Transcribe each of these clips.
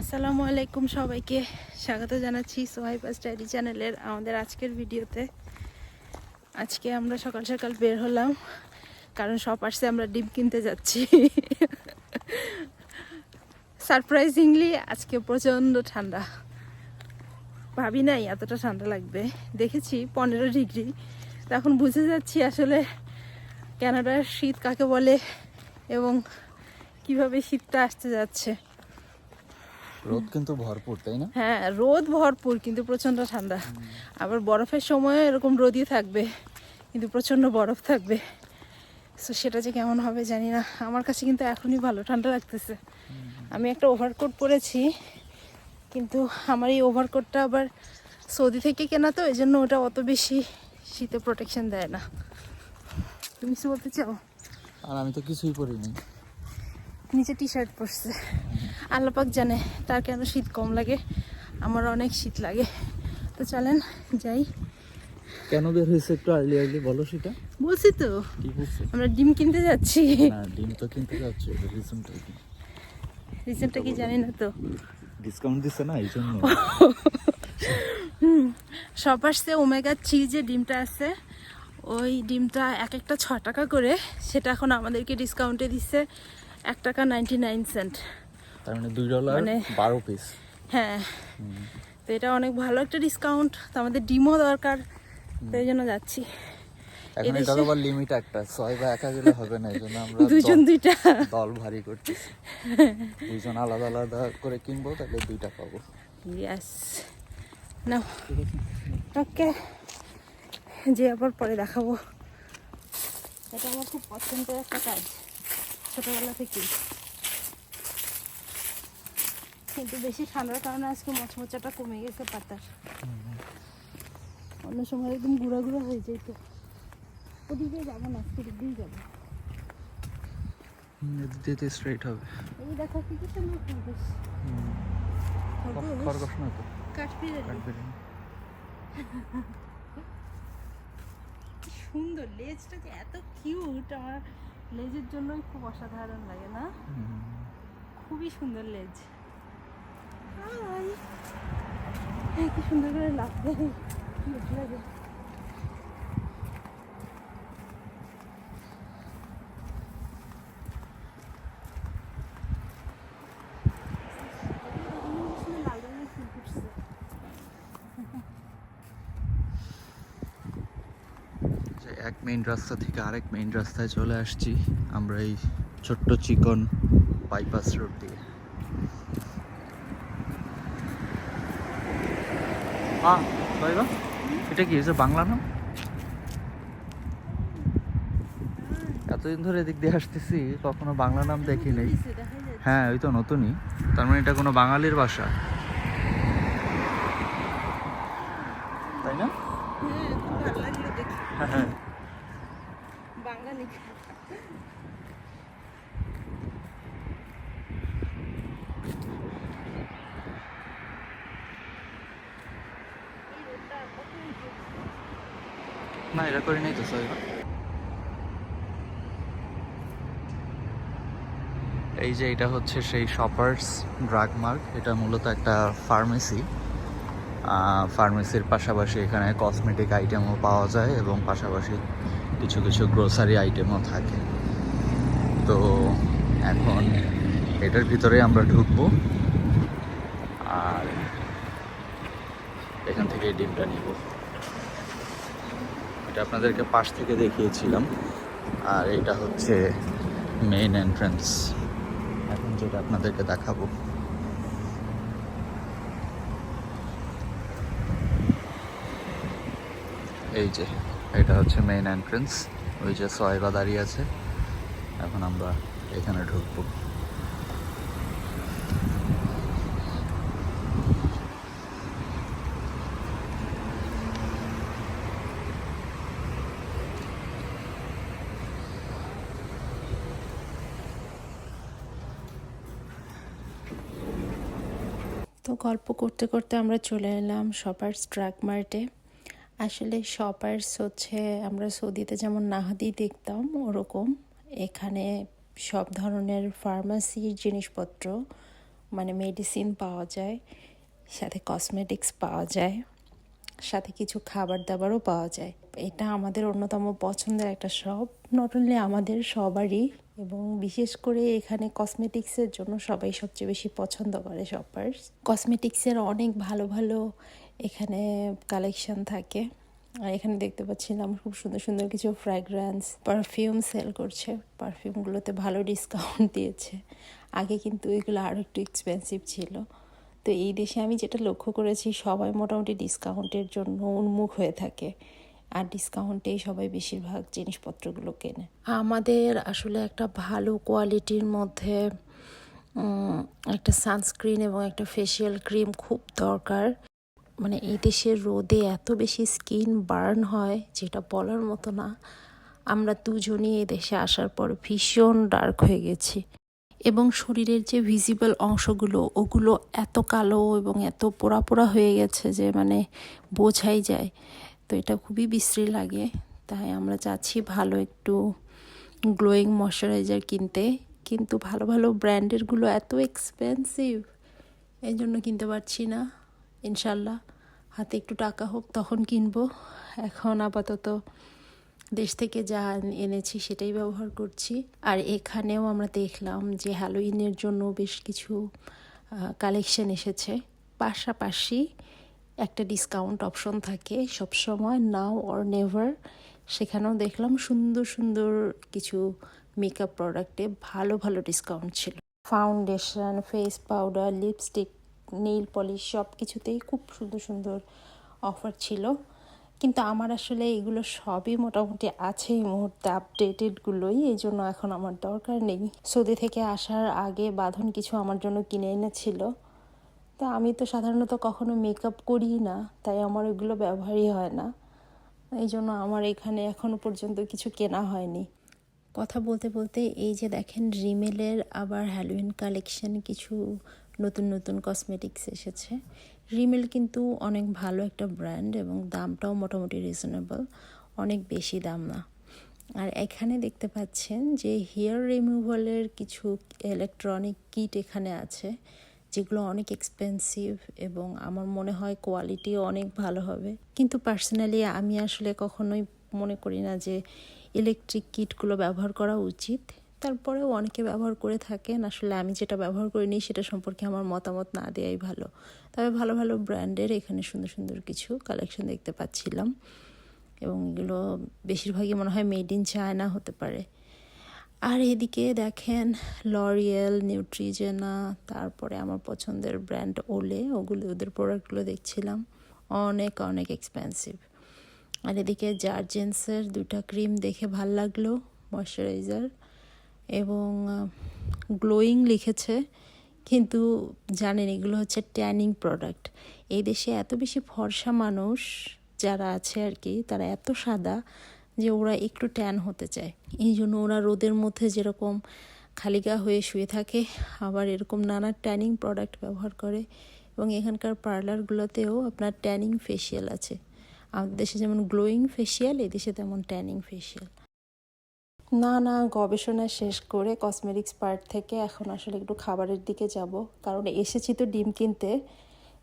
আসসালামু আলাইকুম সবাইকে। স্বাগত জানাচ্ছি সোহাইব স্টাডি চ্যানেলের আমাদের আজকের ভিডিওতে। আজকে আমরা সকাল সকাল বের হলাম, কারণ সব আসছে, আমরা ডিম কিনতে যাচ্ছি। সারপ্রাইজিংলি আজকে প্রচণ্ড ঠান্ডা। ভাবি নাই এতটা ঠান্ডা লাগবে। দেখেছি পনেরো ডিগ্রি। তখন বুঝে যাচ্ছি আসলে কানাডার শীত কাকে বলে এবং কীভাবে শীতটা আসতে যাচ্ছে। রোদ কিন্তু ভরপুর তাই না? হ্যাঁ রোদ ভরপুর কিন্তু প্রচণ্ড ঠান্ডা। আবার বরফের সময় এরকম রোদই থাকবে কিন্তু প্রচণ্ড বরফ থাকবে। সো সেটা যে কেমন হবে জানি না। আমার কাছে কিন্তু এখনই ভালো ঠান্ডা লাগতেছে। আমি একটা ওভারকোট পরেছি কিন্তু আমার এই ওভারকোটটা আবার সৌদি থেকে কেনা তো এই জন্য ওটা অত বেশি শীতে প্রোটেকশন দেয় না। তুমি কিছু বলতে চাও? আর আমি তো কিছুই পরিনি। নিচে টি শার্ট পরছে। আল্লাপাক জানে তার কেন শীত কম লাগে আমার অনেক শীত লাগে। তো চলেন যাই। কেন বের হয়েছে একটু আর্লি আর্লি বলো সেটা? বলছি তো আমরা ডিম কিনতে যাচ্ছি। ডিম তো কিনতে যাচ্ছে রিজনটা কি? রিজনটা কি জানি না তো। ডিসকাউন্ট দিছে না এই জন্য। সব আসছে ওমেগা থ্রি যে ডিমটা আছে ওই ডিমটা এক একটা ছ টাকা করে সেটা এখন আমাদেরকে ডিসকাউন্টে দিচ্ছে এক টাকা নাইনটি নাইন সেন্ট তার মানে দুই ডলার মানে- বারো পিস হ্যাঁ। তো এটা অনেক ভালো একটা ডিসকাউন্ট তো আমাদের ডিমও দরকার তো এই জন্য যাচ্ছি। এখন এটার আবার লিমিট একটা ছয় বা একা গেলে হবে না এই জন্য আমরা দুজন দুইটা। দল ভারী করতেছি দুইজন আলাদা আলাদা করে কিনবো তাহলে দুইটা পাবো। ইয়াস না ওকে। যে আবার পরে দেখাবো। এটা আমার খুব পছন্দের একটা কাজ ছোটবেলা থেকে কিন্তু বেশি ঠান্ডার কারণে আজকে মচমচাটা কমে গেছে পাতার অন্য সময় একদম গুঁড়া গুঁড়া হয়ে যেত ওদিকে যাব না আজকে দিকেই যাব। স্ট্রেট হবে। এই দেখো কি কি সুন্দর খরগোশ খরগোশ খরগোশ না তো? কাশ্মীরের সুন্দর লেজটা যে এত কিউট আমার লেজের জন্যই খুব অসাধারণ লাগে না? খুবই সুন্দর লেজ। হাই কি সুন্দর করে cute লাগে? এক মেইন রাস্তা থেকে আরেক মেইন রাস্তায় চলে আসছি আমরা এই ছোট্ট চিকন বাইপাস রোড দিয়ে। এটা কি হয়েছে বাংলা নাম? এতদিন ধরে এদিক দিয়ে আসতেছি কখনো বাংলা নাম দেখি নাই। হ্যাঁ ওই তো নতুনই। তার মানে এটা কোনো বাঙালির বাসা তাই না? হ্যাঁ, খুব ভালো লাগল দেখে। হ্যাঁ বাঙালি এই রোডটা কত উঁচু। না এটা নাই তো এই যে এটা হচ্ছে সেই শপার্স ড্রাগ মার্ক এটা মূলত একটা ফার্মেসি ফার্মেসির পাশাপাশি এখানে কসমেটিক আইটেমও পাওয়া যায় এবং পাশাপাশি কিছু কিছু গ্রোসারি আইটেমও থাকে। তো এখন এটার ভিতরে আমরা ঢুকবো। আর এখান থেকে ডিমটা নিব। এটা আপনাদেরকে পাশ থেকে দেখিয়েছিলাম। আর এটা হচ্ছে মেইন এন্ট্রান্স এখন যেটা আপনাদেরকে দেখাবো। এই যে, এটা হচ্ছে মেইন এন্ট্রেন্স ওই যে সয়বা দাঁড়িয়ে আছে। এখন আমরা এখানে ঢুকবো। গল্প করতে করতে আমরা চলে এলাম শপার্স ট্রাক মার্টে। আসলে শপার্স হচ্ছে আমরা সৌদিতে যেমন নাহাদি দেখতাম ওরকম। এখানে সব ধরনের ফার্মাসির জিনিসপত্র মানে মেডিসিন পাওয়া যায়, সাথে কসমেটিক্স পাওয়া যায়, সাথে কিছু খাবার দাবারও পাওয়া যায়। এটা আমাদের অন্যতম পছন্দের একটা শপ নট অনলি আমাদের, সবারই এবং বিশেষ করে এখানে কসমেটিক্সের জন্য সবাই সবচেয়ে বেশি পছন্দ করে শপার্স কসমেটিক্সের অনেক ভালো ভালো এখানে কালেকশন থাকে। আর এখানে দেখতে পাচ্ছিলাম খুব সুন্দর সুন্দর কিছু ফ্র্যাগ্রেন্স পারফিউম সেল করছে। পারফিউমগুলোতে ভালো ডিসকাউন্ট দিয়েছে। আগে কিন্তু এগুলো আরও একটু এক্সপেন্সিভ ছিল। তো এই দেশে আমি যেটা লক্ষ্য করেছি, সবাই মোটামুটি ডিসকাউন্টের জন্য উন্মুখ হয়ে থাকে। আর ডিসকাউন্টেই সবাই বেশিরভাগ জিনিসপত্রগুলো কেনে। আমাদের আসলে একটা ভালো কোয়ালিটির মধ্যে একটা সানস্ক্রিন এবং একটা ফেসিয়াল ক্রিম খুব দরকার। মানে এই দেশের রোদে এত বেশি স্কিন বার্ন হয়, যেটা বলার মতো না। আমরা দুজনই এই দেশে আসার পর ভীষণ ডার্ক হয়ে গেছি। এবং শরীরের যে ভিজিবল অংশগুলো, ওগুলো এত কালো এবং এত পোড়া পোড়া হয়ে গেছে যে মানে বোঝাই যায়। তো এটা খুবই বিশ্রী লাগে। তাই আমরা চাচ্ছি ভালো একটু গ্লোয়িং ময়শ্চারাইজার কিনতে। কিন্তু ভালো ভালো ব্র্যান্ডেরগুলো এত এক্সপেন্সিভ এই জন্য কিনতে পারছি না। ইনশাল্লাহ, হাতে একটু টাকা হোক তখন কিনবো। এখন আপাতত দেশ থেকে যা এনেছি সেটাই ব্যবহার করছি। আর এখানেও আমরা দেখলাম যে হ্যালোইনের জন্য বেশ কিছু কালেকশন এসেছে। পাশাপাশি একটা ডিসকাউন্ট অপশন থাকে সবসময় নাও অর নেভার সেখানেও দেখলাম সুন্দর সুন্দর কিছু মেকআপ প্রোডাক্টে ভালো ভালো ডিসকাউন্ট ছিল। Foundation face powder lipstick nail polish সব কিছুতেই খুব সুন্দর সুন্দর অফার ছিল। কিন্তু আমার আসলে এগুলো সবই মোটামুটি আছে এই মুহূর্তে আপডেটেডগুলোই এই জন্য এখন আমার দরকার নেই। সৌদি থেকে আসার আগে বাঁধন কিছু আমার জন্য কিনে এনেছিল। তা আমি তো সাধারণত কখনো মেকআপ করি না, তাই আমার এগুলো ব্যবহারই হয় না। এই জন্য আমার এখানে এখনও পর্যন্ত কিছু কেনা হয়নি। কথা বলতে বলতে এই যে দেখেন, রিমেলের আবার হ্যালোইন কালেকশন কিছু নতুন নতুন কসমেটিক্স এসেছে। রিমেল কিন্তু অনেক ভালো একটা ব্র্যান্ড এবং দামটাও মোটামুটি রিজনেবল অনেক বেশি দাম না। আর এখানে দেখতে পাচ্ছেন যে হেয়ার রিমুভালের কিছু ইলেকট্রনিক কিট এখানে আছে। যেগুলো অনেক এক্সপেন্সিভ এবং আমার মনে হয় কোয়ালিটিও অনেক ভালো হবে। কিন্তু পার্সোনালি আমি আসলে কখনোই মনে করি না যে ইলেকট্রিক কিটগুলো ব্যবহার করা উচিত। তারপরেও অনেকে ব্যবহার করে থাকেন। আসলে আমি যেটা ব্যবহার করিনি সেটা সম্পর্কে আমার মতামত না দেওয়াই ভালো। তবে ভালো ভালো ব্র্যান্ডের এখানে সুন্দর সুন্দর কিছু কালেকশন দেখতে পাচ্ছিলাম এবং এগুলো বেশিরভাগই মনে হয় মেড ইন চায়না হতে পারে। আর এদিকে দেখেন লরিয়েল নিউট্রিজেনা তারপরে আমার পছন্দের ব্র্যান্ড ওলে ওগুলো, ওদের প্রোডাক্টগুলো দেখছিলাম। অনেক অনেক এক্সপেন্সিভ আর এদিকে জার্জেন্সের দুটা ক্রিম দেখে ভালো লাগল ময়শ্চারাইজার এবং গ্লোয়িং লিখেছে, কিন্তু জানেন এগুলো হচ্ছে ট্যানিং প্রোডাক্ট এই দেশে এত বেশি ফর্সা মানুষ যারা আছে আর কি, তারা এত সাদা যে ওরা একটু ট্যান হতে চায়। এই জন্য ওরা রোদের মধ্যে যেরকম খালিগা হয়ে শুয়ে থাকে, আবার এরকম নানা ট্যানিং প্রোডাক্ট ব্যবহার করে এবং এখানকার পার্লারগুলোতেও আপনার ট্যানিং ফেসিয়াল আছে। আমাদের দেশে যেমন গ্লোয়িং ফেসিয়াল এই দেশে তেমন ট্যানিং ফেসিয়াল না না গবেষণা শেষ করে কসমেটিক্স পার্ট থেকে এখন আসলে একটু খাবারের দিকে যাব। কারণ এসেছি তো ডিম কিনতে।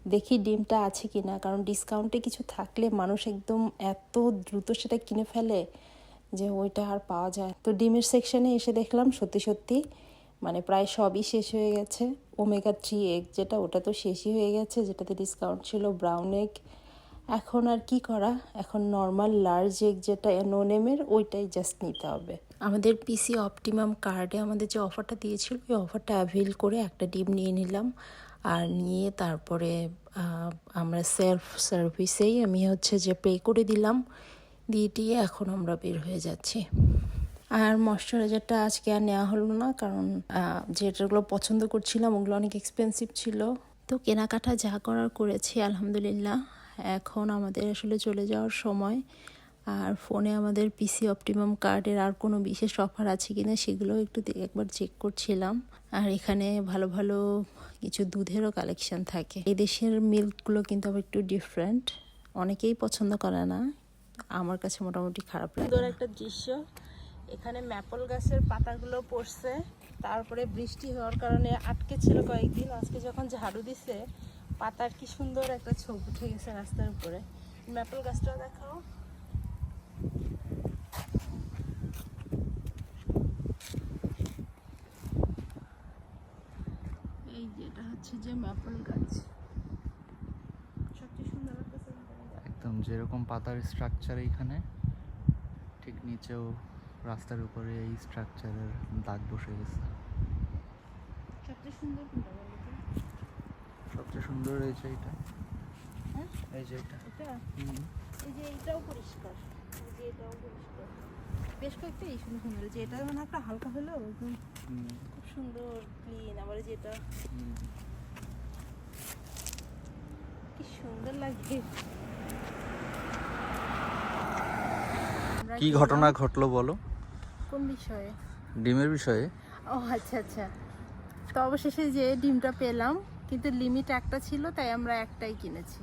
দেখি ডিমটা আছে কি না। কারণ ডিসকাউন্টে কিছু থাকলে মানুষ একদম এত দ্রুত সেটা কিনে ফেলে যে ওইটা আর পাওয়া যায়। তো ডিমের সেকশনে এসে দেখলাম সত্যি সত্যি মানে প্রায় সবই শেষ হয়ে গেছে। ওমেগা থ্রি এগ যেটা, ওটা তো শেষই হয়ে গেছে, যেটাতে ডিসকাউন্ট ছিল ব্রাউন এগ এখন আর কি করা? এখন নর্মাল লার্জ এগ যেটা নোনেমের ওইটাই জাস্ট নিতে হবে। আমাদের পিসি অপটিমাম কার্ডে আমাদের যে অফারটা দিয়েছিল, ওই অফারটা অ্যাভেল করে একটা ডিম নিয়ে নিলাম। আর নিয়ে তারপরে আমরা সেলফ সার্ভিসেই আমি হচ্ছে যে পে করে দিলাম, দিয়ে দিয়ে এখন আমরা বের হয়ে যাচ্ছি। আর ময়শ্চারাইজারটা আজকে আর নেওয়া হলো না, কারণ যেটাগুলো পছন্দ করছিলাম ওগুলো অনেক এক্সপেন্সিভ ছিল। তো কেনাকাটা যা করার করেছি, আলহামদুলিল্লাহ। এখন আমাদের আসলে চলে যাওয়ার সময়। আর ফোনে আমাদের পিসি অপটিমাম কার্ডের আর কোনো বিশেষ অফার আছে কিনা সেগুলো একটু একবার চেক করছিলাম। আর এখানে ভালো ভালো কিছু দুধেরও কালেকশন থাকে। এই দেশের মিল্কগুলো কিন্তু আবার একটু ডিফারেন্ট অনেকেই পছন্দ করে না। আমার কাছে মোটামুটি খারাপ লাগে সুন্দর একটা দৃশ্য। এখানে ম্যাপল গাছের পাতাগুলো পড়ছে। তারপরে বৃষ্টি হওয়ার কারণে আটকে ছিল কয়েকদিন। আজকে যখন ঝাড়ু দিছে পাতার কি সুন্দর একটা ছোপ উঠে গেছে রাস্তার উপরে। ম্যাপল গাছটাও দেখাও এই যে এটা হচ্ছে গাছ। সবচেয়ে সুন্দর লাগতেছে একদম যেরকম পাতার স্ট্রাকচার এইখানে ঠিক নিচেও রাস্তার উপরে এই স্ট্রাকচারের দাগ বসে গেছে। সবচেয়ে সুন্দর কোনটা বলো সবচেয়ে সুন্দর এই যে এটা হ্যাঁ? এই যে এটা এটা? হুম। এই যে এটাও পরিষ্কার। এই যে এটাও পরিষ্কার। বেশ কয়েকটা এই সুন্দর সুন্দর যে এটা মানে একটা হালকা হলেও একদম খুব সুন্দর ক্লিন আবার এই যে এটা হুম। কি সুন্দর লাগে। কি ঘটনা ঘটলো বলো? কোন বিষয়ে? ডিমের বিষয়ে? ও আচ্ছা আচ্ছা। তো অবশেষে যে ডিমটা পেলাম কিন্তু লিমিট একটা ছিল তাই আমরা একটাই কিনেছি।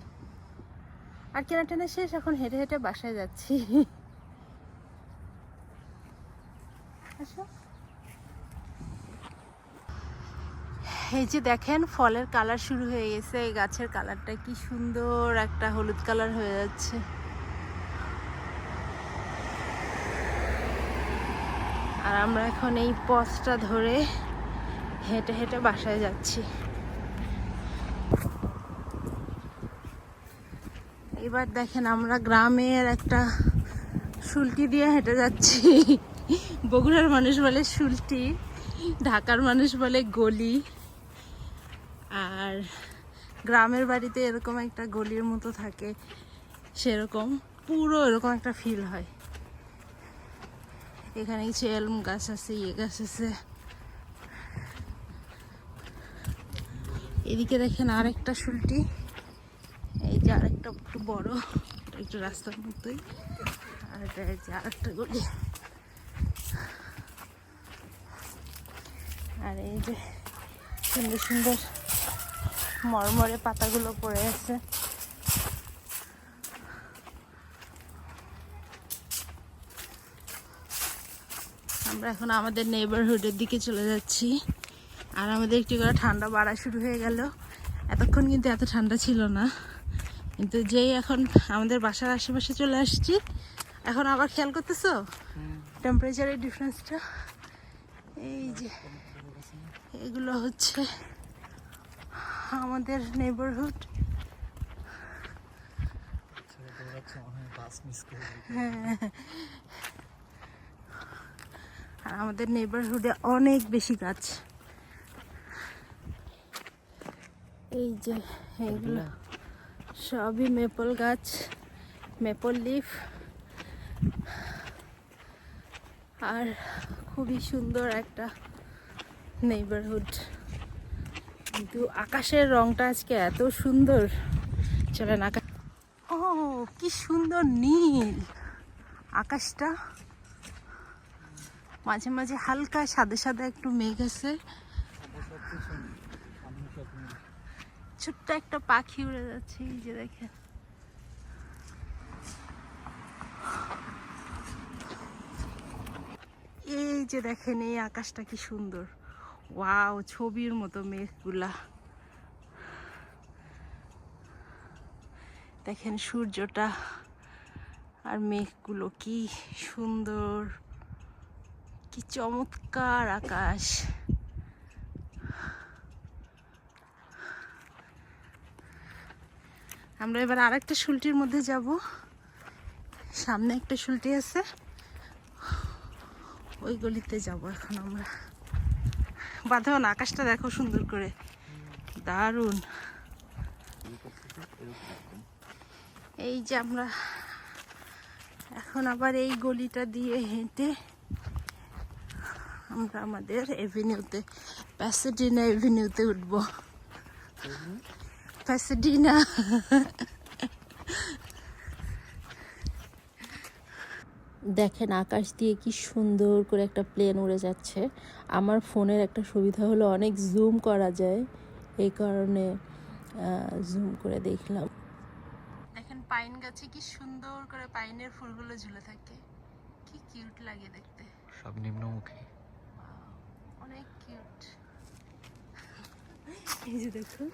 আর কেনা টেনা শেষ এখন হেঁটে হেঁটে বাসায় যাচ্ছি। আসো। এই যে দেখেন, ফলের কালার শুরু হয়ে গেছে। এই গাছের কালারটা কি সুন্দর একটা হলুদ কালার হয়ে যাচ্ছে। আর আমরা এখন এই পথটা ধরে হেঁটে হেঁটে বাসায় যাচ্ছি। এবার দেখেন আমরা গ্রামের একটা শুলটি দিয়ে হেঁটে যাচ্ছি। বগুড়ার মানুষ বলে শুলটি ঢাকার মানুষ বলে গলি। আর গ্রামের বাড়িতে এরকম একটা গলির মতো থাকে, সেরকম পুরো এরকম একটা ফিল হয়। এখানে কিছু এলম গাছ আছে ইয়ে গাছ আছে। এদিকে দেখেন আরেকটা শুলটি, এই যে আরেকটা একটু বড় একটু রাস্তার মতোই, আর এটা যে আরেকটা গলি। আর এই যে সুন্দর সুন্দর মরমরে পাতাগুলো পড়ে আছে। আমরা এখন আমাদের নেবারহুডের দিকে চলে যাচ্ছি। আর আমাদের একটু করে ঠান্ডা বাড়া শুরু হয়ে গেল। এতক্ষণ কিন্তু এত ঠান্ডা ছিল না। কিন্তু যেই এখন আমাদের বাসার আশেপাশে চলে আসছি, এখন আবার খেয়াল করতেছো? টেম্পারেচারের ডিফারেন্সটা এই যে, এগুলো হচ্ছে আমাদের নেবারহুড আর আমাদের নেবারহুডে অনেক বেশি গাছ। এই যে এগুলো সবই মেপল গাছ মেপল লিফ আর খুবই সুন্দর একটা নেইবারহুড কিন্তু আকাশের রংটা আজকে এত সুন্দর। চলেন আকাশ ও, কি সুন্দর নীল। আকাশটা মাঝে মাঝে হালকা, সাদা সাদা একটু মেঘ আছে। ছোট্ট একটা পাখি উড়ে যাচ্ছে, এই যে দেখেন। এই যে দেখেন, এই আকাশটা কি সুন্দর। ওয়াও, ছবির মতো মেঘগুলা। দেখেন সূর্যটা আর মেঘগুলো কি সুন্দর, কি চমৎকার আকাশ। আমরা এবার আর একটা শুলটির মধ্যে যাব। সামনে একটা শুলটি আছে। ওই গলিতে যাব এখন আমরা। বাঁধন আকাশটা দেখো সুন্দর করে। দারুণ। এই যে আমরা এখন আবার এই গলিটা দিয়ে হেঁটে আমরা আমাদের এভিনিউতে প্যাসেডিনা এভিনিউতে উঠবো। প্যাসেডিনা দেখেন আকাশ দিয়ে কি সুন্দর করে একটা প্লেন উড়ে যাচ্ছে। আমার ফোনের একটা সুবিধা হলো অনেক জুম করা যায়। এই কারণে জুম করে দেখলাম। দেখেন পাইন গাছে কি সুন্দর করে পাইনের ফুলগুলো ঝুলে থাকে। কি কিউট লাগে দেখতে। সব নিম্নমুখী। অনেক কিউট এই যে দেখো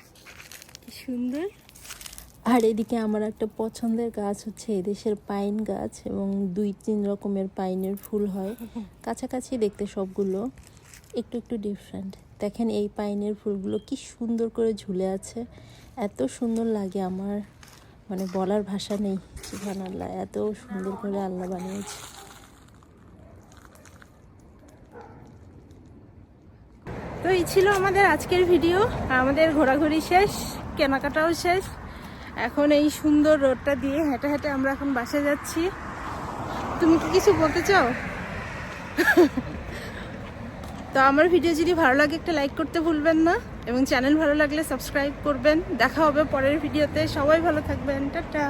কি সুন্দর। আর এদিকে আমার একটা পছন্দের গাছ হচ্ছে এদেশের পাইন গাছ এবং দুই তিন রকমের পাইনের ফুল হয়। কাছাকাছি দেখতে সবগুলো একটু একটু ডিফারেন্ট দেখেন এই পাইনের ফুলগুলো কি সুন্দর করে ঝুলে আছে। এত সুন্দর লাগে আমার। মানে বলার ভাষা নেই সুবহান আল্লাহ, এত সুন্দর করে আল্লাহ বানিয়েছে। তো এই ছিল আমাদের আজকের ভিডিও আমাদের ঘোরাঘুরি শেষ, কেনাকাটাও শেষ। এখন এই সুন্দর রোডটা দিয়ে হেঁটে হেঁটে আমরা এখন বাসে যাচ্ছি। তুমি কি কিছু বলতে চাও? তো আমার ভিডিও যদি ভালো লাগে একটা লাইক করতে ভুলবেন না এবং চ্যানেল ভালো লাগলে সাবস্ক্রাইব করবেন। দেখা হবে পরের ভিডিওতে সবাই ভালো থাকবেন। টাটা।